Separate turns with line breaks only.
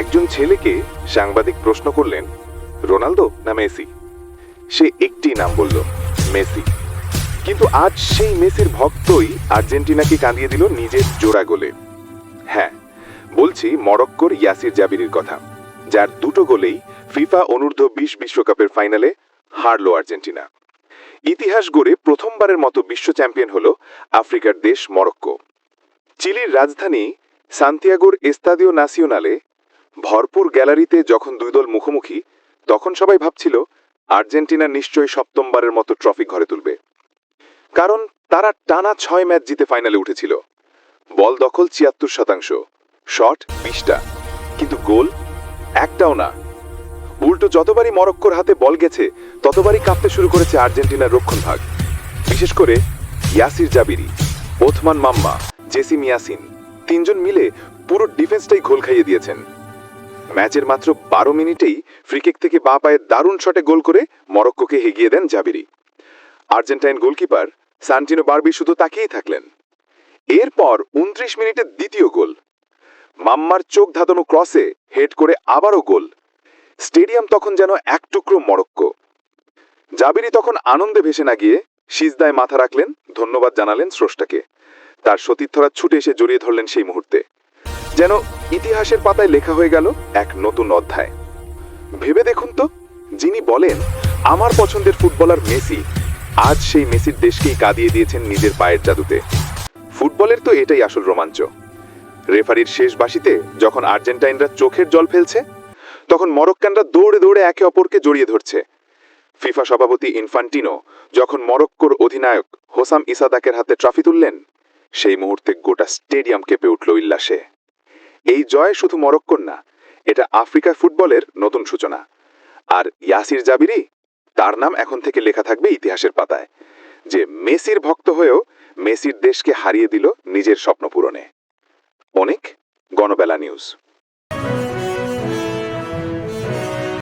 একজন ছেলেকে সাংবাদিক প্রশ্ন করলেন, রোনালদো না মেসি? সে একটি নাম বলল, মেসি। কিন্তু আজ সেই মেসির ভক্তই আর্জেন্টিনাকে কাঁদিয়ে দিল নিজের জোড়া গোলে। হ্যাঁ বলছি মরক্কোর ইয়াসির জাবিরির কথা, যার দুটো গোলেই ফিফা অনূর্ধ্ব বিশ বিশ্বকাপের ফাইনালে হারল আর্জেন্টিনা। ইতিহাস গড়ে প্রথমবারের মতো বিশ্ব চ্যাম্পিয়ন হল আফ্রিকার দেশ মরক্কো। চিলির রাজধানী সান্তিয়াগোর এস্তাদিও নাসিওনালে ভরপুর গ্যালারিতে যখন দুই দল মুখোমুখি, তখন সবাই ভাবছিল, আর্জেন্টিনা নিশ্চয়ই সপ্তমবারের মতো ট্রফি ঘরে তুলবে। কারণ তারা টানা ছয় ম্যাচ জিতে ফাইনালে উঠেছিল। বল দখল ছিয়াত্তর শতাংশ, শট বিশটা। কিন্তু গোল একটাও না। উল্টো যতবারই মরক্কোর হাতে বল গেছে, ততবারই কাঁপতে শুরু করেছে আর্জেন্টিনার রক্ষণভাগ বিশেষ করে ইয়াসির জাবিরি, ওথমান মাম্মা জেসি মিয়াসিন তিনজন মিলে পুরো ডিফেন্সটাই ঘোল খাইয়ে দিয়েছেন। ম্যাচের মাত্র বারো মিনিটেই ফ্রিকিক থেকে বাঁ পায়ে দারুণ শটে গোল করে মরক্কোকে এগিয়ে দেন Zabiri. Argentine goalkeeper Santino Barbi শুধু তাকিয়েই থাকলেন। এরপর উনত্রিশ মিনিটে দ্বিতীয় গোল। মাম্মার চোখ ধাঁধানো ক্রসে হেড করে আবারও গোল। স্টেডিয়াম তখন যেন এক টুকরো মরক্কো। জাবিরি তখন আনন্দে ভেসে না গিয়ে সিজদায় মাথা রাখলেন, ধন্যবাদ জানালেন স্রষ্টাকে। তার সতীর্থরা ছুটে এসে জড়িয়ে ধরলেন সেই মুহূর্তে। যেন ইতিহাসের পাতায় লেখা হয়ে গেল এক নতুন অধ্যায়। ভেবে দেখুন তো, যিনি বলেন, আমার পছন্দের ফুটবলার মেসি, আজ সেই মেসির দেশকেই কাঁদিয়ে দিয়েছেন নিজের পায়ের জাদুতে। ফুটবলের তো এটাই আসল রোমাঞ্চ। রেফারির শেষ বাসিতে যখন আর্জেন্টাইনরা চোখের জল ফেলছে, তখন মরক্কানরা দৌড়ে দৌড়ে একে অপরকে জড়িয়ে ধরছে। ফিফা সভাপতি ইনফান্টিনো যখন মরক্কোর অধিনায়ক হোসাম ইসাদাকের হাতে ট্রফি তুললেন, সেই মুহূর্তে গোটা স্টেডিয়াম কেঁপে উঠল উল্লাসে। এই জয় শুধু মরক্কোর না, এটা আফ্রিকা ফুটবলের নতুন সূচনা। আর ইয়াসির জাবিরি, তার নাম এখন থেকে লেখা থাকবে ইতিহাসের পাতায়, যে মেসির ভক্ত হয়েও মেসির দেশকে হারিয়ে দিল নিজের স্বপ্ন পূরণে। অনেক, গণবেলা নিউজ।